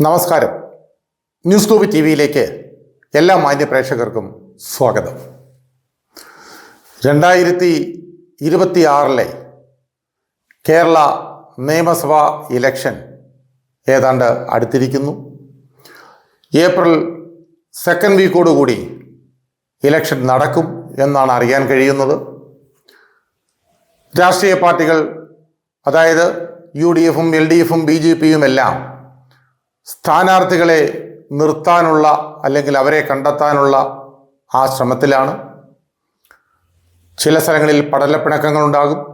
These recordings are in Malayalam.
നമസ്കാരം. ന്യൂസ് ഗ്ലോബ് ടി വിയിലേക്ക് എല്ലാ മാന്യ പ്രേക്ഷകർക്കും സ്വാഗതം. രണ്ടായിരത്തി ഇരുപത്തിയാറിലെ കേരള നിയമസഭാ ഇലക്ഷൻ ഏതാണ്ട് അടുത്തിരിക്കുന്നു. ഏപ്രിൽ സെക്കൻഡ് വീക്കോടുകൂടി ഇലക്ഷൻ നടക്കും എന്നാണ് അറിയാൻ കഴിയുന്നത്. രാഷ്ട്രീയ പാർട്ടികൾ അതായത് യു ഡി എഫും എൽ ഡി എഫും ബി ജെ പിയും എല്ലാം സ്ഥാനാർത്ഥികളെ നിർത്താനുള്ള അല്ലെങ്കിൽ അവരെ കണ്ടെത്താനുള്ള ആ ശ്രമത്തിലാണ്. ചില സ്ഥലങ്ങളിൽ പടലപ്പിണക്കങ്ങൾ ഉണ്ടാകും.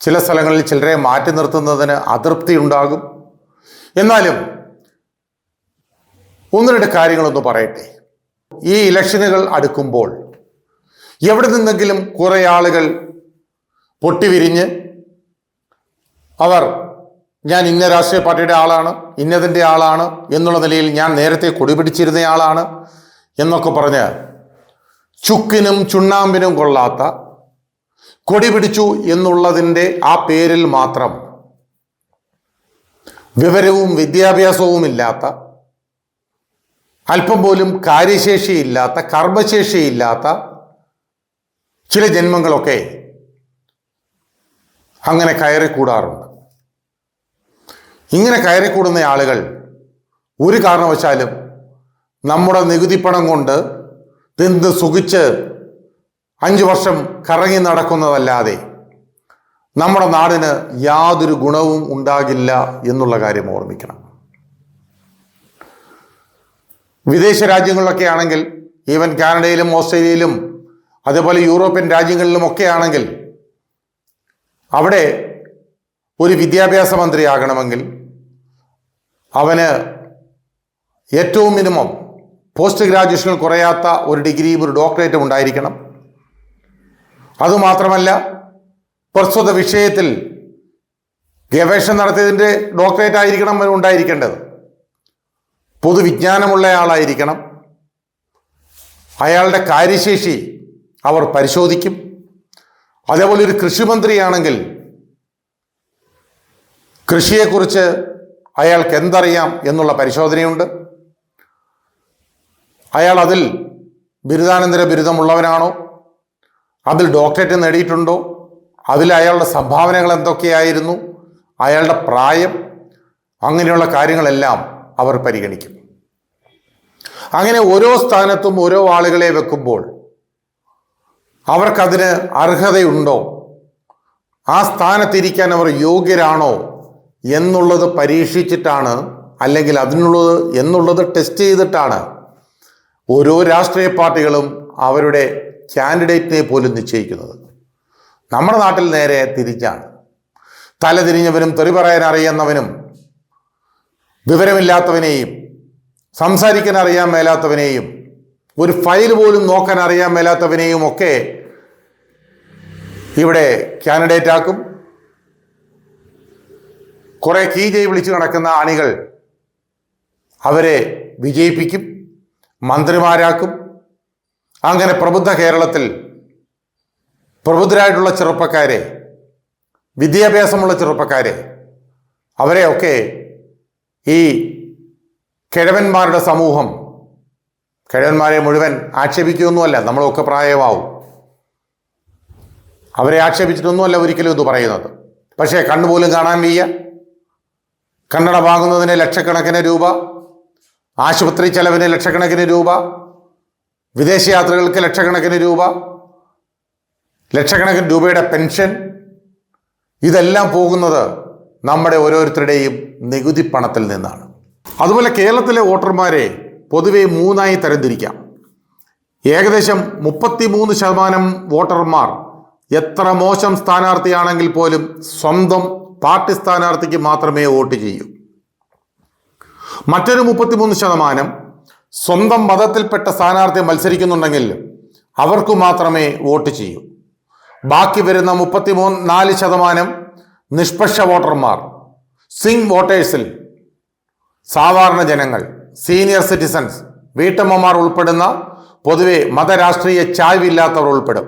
ചില സ്ഥലങ്ങളിൽ ചിലരെ മാറ്റി നിർത്തുന്നതിന് അതൃപ്തി ഉണ്ടാകും. എന്നാലും ഒന്ന് രണ്ട് കാര്യങ്ങളൊന്ന് പറയട്ടെ. ഈ ഇലക്ഷനുകൾ അടുക്കുമ്പോൾ എവിടെ നിന്നെങ്കിലും കുറേ ആളുകൾ പൊട്ടിവിരിഞ്ഞ് അവർ ഞാൻ ഇന്ന രാഷ്ട്രീയ പാർട്ടിയുടെ ആളാണ് ഇന്നതിന്റെ ആളാണ് എന്നുള്ള നിലയിൽ ഞാൻ നേരത്തെ കൊടിപിടിച്ചിരുന്ന ആളാണ് എന്നൊക്കെ പറഞ്ഞ് ചുക്കിനും ചുണ്ണാമ്പിനും കൊള്ളാത്ത കൊടി പിടിച്ചു എന്നുള്ളതിന്റെ ആ പേരിൽ മാത്രം വിവരവും വിദ്യാഭ്യാസവും ഇല്ലാത്ത അല്പം പോലും കാര്യശേഷിയില്ലാത്ത കർമ്മശേഷിയില്ലാത്ത ചില ജന്മങ്ങളൊക്കെ അങ്ങനെ കയറിക്കൂടാറുണ്ട്. ഇങ്ങനെ കയറിക്കൂടുന്ന ആളുകൾ ഒരു കാരണവശാലും നമ്മുടെ നികുതി പണം കൊണ്ട് തിന്ന് സുഖിച്ച് അഞ്ച് വർഷം കറങ്ങി നടക്കുന്നതല്ലാതെ നമ്മുടെ നാടിന് യാതൊരു ഗുണവും ഉണ്ടാകില്ല എന്നുള്ള കാര്യം ഓർമ്മിക്കണം. വിദേശ രാജ്യങ്ങളിലൊക്കെ ആണെങ്കിൽ ഈവൻ കാനഡയിലും ഓസ്ട്രേലിയയിലും അതേപോലെ യൂറോപ്യൻ രാജ്യങ്ങളിലുമൊക്കെ ആണെങ്കിൽ അവിടെ ഒരു വിദ്യാഭ്യാസ മന്ത്രിയാകണമെങ്കിൽ അവന് ഏറ്റവും മിനിമം പോസ്റ്റ് ഗ്രാജുവേഷനിൽ കുറയാത്ത ഒരു ഡിഗ്രിയും ഒരു ഡോക്ടറേറ്റും ഉണ്ടായിരിക്കണം. അതുമാത്രമല്ല പ്രസ്തുത വിഷയത്തിൽ ഗവേഷണം നടത്തിയതിന്റെ ഡോക്ടറേറ്റ് ആയിരിക്കണം ഉണ്ടായിരിക്കേണ്ടത്. പൊതുവിജ്ഞാനമുള്ള ആളായിരിക്കണം. അയാളുടെ കാര്യശേഷി അവർ പരിശോധിക്കും. അതേപോലെ ഒരു കൃഷിമന്ത്രിയാണെങ്കിൽ കൃഷിയെക്കുറിച്ച് അയാൾക്ക് എന്തറിയാം എന്നുള്ള പരിശോധനയുണ്ട്. അയാൾ അതിൽ ബിരുദാനന്തര ബിരുദമുള്ളവനാണോ? അതിൽ ഡോക്ടറേറ്റ് നേടിയിട്ടുണ്ടോ? അതിൽ അയാളുടെ സംഭാവനകൾ എന്തൊക്കെയായിരുന്നു? അയാളുടെ പ്രായം അങ്ങനെയുള്ള കാര്യങ്ങളെല്ലാം അവർ പരിഗണിക്കും. അങ്ങനെ ഓരോ സ്ഥാനത്തും ഓരോ ആളുകളെ വെക്കുമ്പോൾ അവർക്കതിന് അർഹതയുണ്ടോ? ആ സ്ഥാനത്തിരിക്കാൻ അവർ യോഗ്യരാണോ? എന്നുള്ളത് പരീക്ഷിച്ചിട്ടാണ് അല്ലെങ്കിൽ അതിനുള്ളത് എന്നുള്ളത് ടെസ്റ്റ് ചെയ്തിട്ടാണ് ഓരോ രാഷ്ട്രീയ പാർട്ടികളും അവരുടെ കാൻഡിഡേറ്റിനെ പോലും നിശ്ചയിക്കുന്നത്. നമ്മുടെ നാട്ടിൽ നേരെ തിരിച്ചാണ്. തലതിരിഞ്ഞവനും തെറി പറയാൻ അറിയുന്നവനും വിവരമില്ലാത്തവനെയും സംസാരിക്കാൻ അറിയാൻ മേലാത്തവനെയും ഒരു ഫയൽ പോലും നോക്കാൻ അറിയാൻ മേലാത്തവനെയും ഒക്കെ ഇവിടെ കാൻഡിഡേറ്റ് ആക്കും. കുറെ കീ ചെയ്ത് വിളിച്ച് നടക്കുന്ന അണികൾ അവരെ വിജയിപ്പിക്കും മന്ത്രിമാരാക്കും. അങ്ങനെ പ്രബുദ്ധ കേരളത്തിൽ പ്രബുദ്ധരായിട്ടുള്ള ചെറുപ്പക്കാരെ വിദ്യാഭ്യാസമുള്ള ചെറുപ്പക്കാരെ അവരെയൊക്കെ ഈ കിഴവന്മാരുടെ സമൂഹം കിഴവന്മാരെ മുഴുവൻ ആക്ഷേപിക്കുകയൊന്നുമല്ല നമ്മളൊക്കെ പ്രായമാവും. അവരെ ആക്ഷേപിച്ചിട്ടൊന്നുമല്ല ഒരിക്കലും ഇത് പറയുന്നത്. പക്ഷേ കണ്ണുപോലും കാണാൻ വയ്യ. കണ്ണട വാങ്ങുന്നതിന് ലക്ഷക്കണക്കിന് രൂപ ആശുപത്രി ചെലവിന് ലക്ഷക്കണക്കിന് രൂപ വിദേശയാത്രകൾക്ക് ലക്ഷക്കണക്കിന് രൂപ ലക്ഷക്കണക്കിന് രൂപയുടെ പെൻഷൻ. ഇതെല്ലാം പോകുന്നത് നമ്മുടെ ഓരോരുത്തരുടെയും നികുതി പണത്തിൽ നിന്നാണ്. അതുപോലെ കേരളത്തിലെ വോട്ടർമാരെ പൊതുവെ മൂന്നായി തരംതിരിക്കാം. ഏകദേശം മുപ്പത്തിമൂന്ന് ശതമാനം വോട്ടർമാർ എത്ര മോശം സ്ഥാനാർത്ഥിയാണെങ്കിൽ പോലും സ്വന്തം പാർട്ടി സ്ഥാനാർത്ഥിക്ക് മാത്രമേ വോട്ട് ചെയ്യൂ. മറ്റൊരു മുപ്പത്തിമൂന്ന് ശതമാനം സ്വന്തം മതത്തിൽപ്പെട്ട സ്ഥാനാർത്ഥി മത്സരിക്കുന്നുണ്ടെങ്കിൽ അവർക്ക് മാത്രമേ വോട്ട് ചെയ്യൂ. ബാക്കി വരുന്ന മുപ്പത്തിമൂന്ന് നാല് ശതമാനം നിഷ്പക്ഷ വോട്ടർമാർ സിംഗ് വോട്ടേഴ്സിൽ സാധാരണ ജനങ്ങൾ സീനിയർ സിറ്റിസൺസ് വീട്ടമ്മമാർ ഉൾപ്പെടുന്ന പൊതുവെ മതരാഷ്ട്രീയ ചായ്വില്ലാത്തവർ ഉൾപ്പെടും.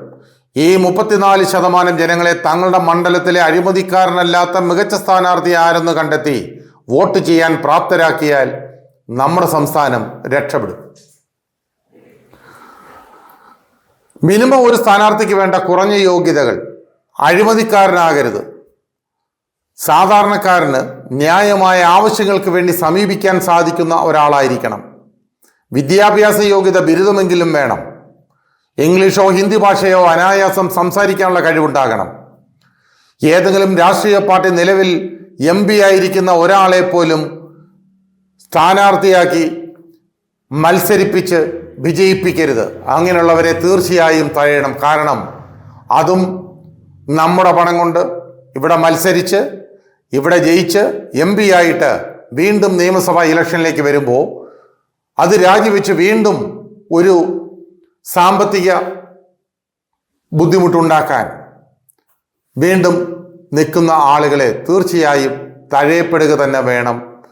ഈ മുപ്പത്തിനാല് ശതമാനം ജനങ്ങളെ തങ്ങളുടെ മണ്ഡലത്തിലെ അഴിമതിക്കാരനല്ലാത്ത മികച്ച സ്ഥാനാർത്ഥി ആരെന്ന് കണ്ടെത്തി വോട്ട് ചെയ്യാൻ പ്രാപ്തരാക്കിയാൽ നമ്മുടെ സംസ്ഥാനം രക്ഷപ്പെടും. മിനിമം ഒരു സ്ഥാനാർത്ഥിക്ക് വേണ്ട കുറഞ്ഞ യോഗ്യതകൾ. അഴിമതിക്കാരനാകരുത്. സാധാരണക്കാരന് ന്യായമായ ആവശ്യങ്ങൾക്ക് വേണ്ടി സമീപിക്കാൻ സാധിക്കുന്ന ഒരാളായിരിക്കണം. വിദ്യാഭ്യാസ യോഗ്യത ബിരുദമെങ്കിലും വേണം. ഇംഗ്ലീഷോ ഹിന്ദി ഭാഷയോ അനായാസം സംസാരിക്കാനുള്ള കഴിവുണ്ടാകണം. ഏതെങ്കിലും രാഷ്ട്രീയ പാർട്ടി നിലവിൽ എം പി ആയിരിക്കുന്ന ഒരാളെ പോലും സ്ഥാനാർത്ഥിയാക്കി മത്സരിപ്പിച്ച് വിജയിപ്പിക്കരുത്. അങ്ങനെയുള്ളവരെ തീർച്ചയായും തഴയണം. കാരണം അതും നമ്മുടെ പണം കൊണ്ട് ഇവിടെ മത്സരിച്ച് ഇവിടെ ജയിച്ച് എം പി ആയിട്ട് വീണ്ടും നിയമസഭാ ഇലക്ഷനിലേക്ക് വരുമ്പോൾ അത് രാജിവെച്ച് വീണ്ടും ഒരു സാമ്പത്തിക ബുദ്ധിമുട്ടുണ്ടാക്കാൻ വീണ്ടും നിൽക്കുന്ന ആളുകളെ തീർച്ചയായും തഴയപ്പെടുക തന്നെ വേണം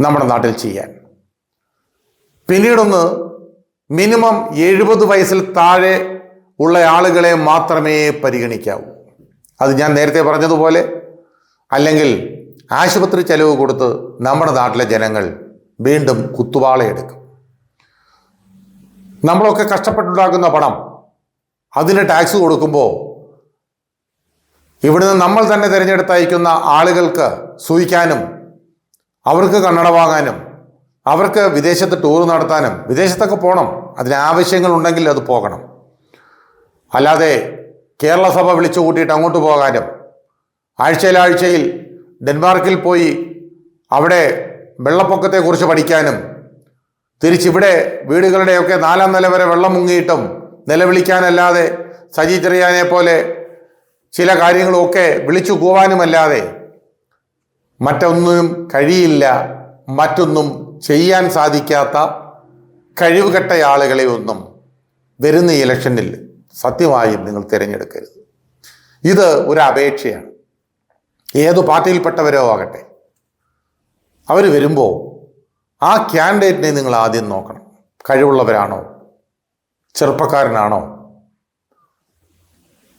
നമ്മുടെ നാട്ടിൽ ചെയ്യാൻ. പിന്നീടൊന്ന് മിനിമം എഴുപത് വയസ്സിൽ താഴെ ഉള്ള ആളുകളെ മാത്രമേ പരിഗണിക്കാവൂ. അത് ഞാൻ നേരത്തെ പറഞ്ഞതുപോലെ അല്ലെങ്കിൽ ആശുപത്രി ചെലവ് കൊടുത്ത് നമ്മുടെ നാട്ടിലെ ജനങ്ങൾ വീണ്ടും കുത്തുവാളയെടുക്കും. നമ്മളൊക്കെ കഷ്ടപ്പെട്ടുണ്ടാക്കുന്ന പണം അതിന് ടാക്സ് കൊടുക്കുമ്പോൾ ഇവിടുന്ന് നമ്മൾ തന്നെ തിരഞ്ഞെടുത്തയക്കുന്ന ആളുകൾക്ക് സൂയിക്കാനും അവർക്ക് കണ്ണട വാങ്ങാനും അവർക്ക് വിദേശത്ത് ടൂർ നടത്താനും വിദേശത്തൊക്കെ പോകണം അതിന് ആവശ്യങ്ങളുണ്ടെങ്കിൽ അത് പോകണം. അല്ലാതെ കേരള സഭ വിളിച്ചു കൂട്ടിയിട്ട് അങ്ങോട്ട് പോകാനും ആഴ്ചയിലാഴ്ചയിൽ ഡെൻമാർക്കിൽ പോയി അവിടെ വെള്ളപ്പൊക്കത്തെക്കുറിച്ച് പഠിക്കാനും തിരിച്ചിവിടെ വീടുകളുടെയൊക്കെ നാലാം നില വരെ വെള്ളം മുങ്ങിയിട്ടും നിലവിളിക്കാനല്ലാതെ സജി ചെറിയാനെ പോലെ ചില കാര്യങ്ങളൊക്കെ വിളിച്ചു പോവാനുമല്ലാതെ മറ്റൊന്നും കഴിയില്ല മറ്റൊന്നും ചെയ്യാൻ സാധിക്കാത്ത കഴിവുകെട്ട ആളുകളെ ഒന്നും വരുന്ന ഇലക്ഷനിൽ സത്യമായും നിങ്ങൾ തിരഞ്ഞെടുക്കരുത്. ഇത് ഒരു അപേക്ഷയാണ്. ഏതു പാർട്ടിയിൽപ്പെട്ടവരോ ആകട്ടെ അവർ വരുമ്പോൾ ആ ക്യാൻഡിഡേറ്റിനെ നിങ്ങൾ ആദ്യം നോക്കണം. കഴിവുള്ളവരാണോ? ചെറുപ്പക്കാരനാണോ?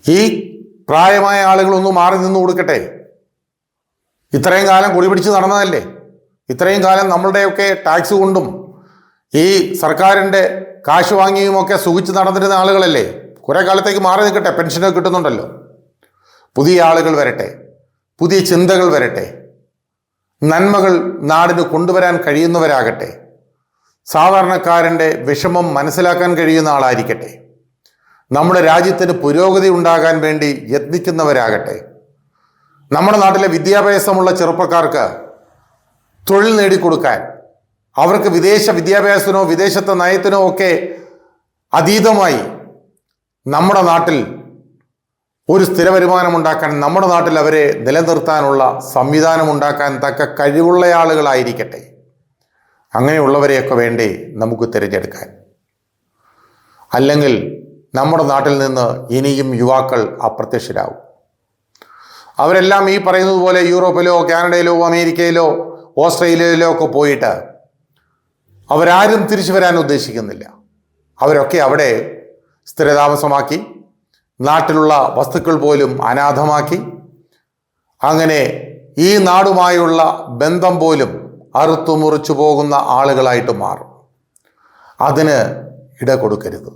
ഈ പ്രായമായ ആളുകളൊന്നും മാറി നിന്ന് കൊടുക്കട്ടെ. ഇത്രയും കാലം കുടി പിടിച്ച് നടന്നതല്ലേ? ഇത്രയും കാലം നമ്മളുടെയൊക്കെ ടാക്സ് കൊണ്ടും ഈ സർക്കാരിന്റെ കാശ് വാങ്ങിയുമൊക്കെ സുഖിച്ച് നടന്നിരുന്ന ആളുകളല്ലേ? കുറേ കാലത്തേക്ക് മാറി നിൽക്കട്ടെ. പെൻഷനൊക്കെ കിട്ടുന്നുണ്ടല്ലോ. പുതിയ ആളുകൾ വരട്ടെ. പുതിയ ചിന്തകൾ വരട്ടെ. നന്മകൾ നാടിന് കൊണ്ടുവരാൻ കഴിയുന്നവരാകട്ടെ. സാധാരണക്കാരന്റെ വിഷമം മനസ്സിലാക്കാൻ കഴിയുന്ന ആളായിരിക്കട്ടെ. നമ്മുടെ രാജ്യത്തിന് പുരോഗതി ഉണ്ടാകാൻ വേണ്ടി യത്നിക്കുന്നവരാകട്ടെ. നമ്മുടെ നാട്ടിലെ വിദ്യാഭ്യാസമുള്ള ചെറുപ്പക്കാർക്ക് തൊഴിൽ നേടിക്കൊടുക്കാൻ അവർക്ക് വിദേശ വിദ്യാഭ്യാസത്തിനോ വിദേശത്തെ നയത്തിനോ ഒക്കെ അതീതമായി നമ്മുടെ നാട്ടിൽ ഒരു സ്ഥിര വരുമാനം ഉണ്ടാക്കാൻ നമ്മുടെ നാട്ടിൽ അവരെ നിലനിർത്താനുള്ള സംവിധാനം ഉണ്ടാക്കാൻ തക്ക കഴിവുള്ള ആളുകളായിരിക്കട്ടെ. അങ്ങനെയുള്ളവരെയൊക്കെ വേണ്ടേ നമുക്ക് തിരഞ്ഞെടുക്കാൻ. അല്ലെങ്കിൽ നമ്മുടെ നാട്ടിൽ നിന്ന് ഇനിയും യുവാക്കൾ അപ്രത്യക്ഷരാകും അവരെല്ലാം ഈ പറയുന്നത് പോലെ യൂറോപ്പിലോ കാനഡയിലോ അമേരിക്കയിലോ ഓസ്ട്രേലിയയിലോ ഒക്കെ പോയിട്ട് അവരാരും തിരിച്ചു വരാൻ ഉദ്ദേശിക്കുന്നില്ല. അവരൊക്കെ അവിടെ സ്ഥിരതാമസമാക്കി നാട്ടിലുള്ള വസ്തുക്കൾ പോലും അനാഥമാക്കി. അങ്ങനെ ഈ നാടുമായുള്ള ബന്ധം പോലും അറുത്തു മുറിച്ചു പോകുന്ന ആളുകളായിട്ട് മാറും. അതിന് ഇട കൊടുക്കരുത്.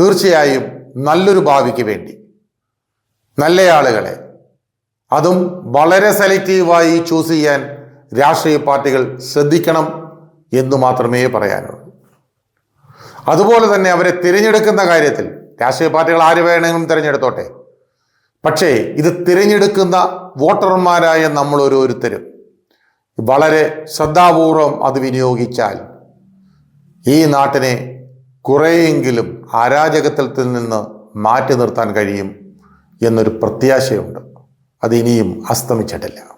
തീർച്ചയായും നല്ലൊരു ഭാവിക്ക് വേണ്ടി. നല്ല ആളുകളെ. അതും വളരെ സെലക്റ്റീവായി ചൂസ് ചെയ്യാൻ രാഷ്ട്രീയ പാർട്ടികൾ ശ്രദ്ധിക്കണം എന്ന് മാത്രമേ പറയാനുള്ളൂ. അതുപോലെ തന്നെ അവരെ തിരഞ്ഞെടുക്കുന്ന കാര്യത്തിൽ രാഷ്ട്രീയ പാർട്ടികൾ ആര് വേണമെങ്കിലും തിരഞ്ഞെടുത്തോട്ടെ. പക്ഷേ ഇത് തിരഞ്ഞെടുക്കുന്ന വോട്ടർമാരായ നമ്മൾ ഓരോരുത്തരും വളരെ ശ്രദ്ധാപൂർവം അത് വിനിയോഗിച്ചാൽ ഈ നാട്ടിനെ കുറേയെങ്കിലും അരാജകത്വത്തിൽ നിന്ന് മാറ്റി നിർത്താൻ കഴിയും എന്നൊരു പ്രത്യാശയുണ്ട്. അത് ഇനിയും അസ്തമിച്ചിട്ടില്ല.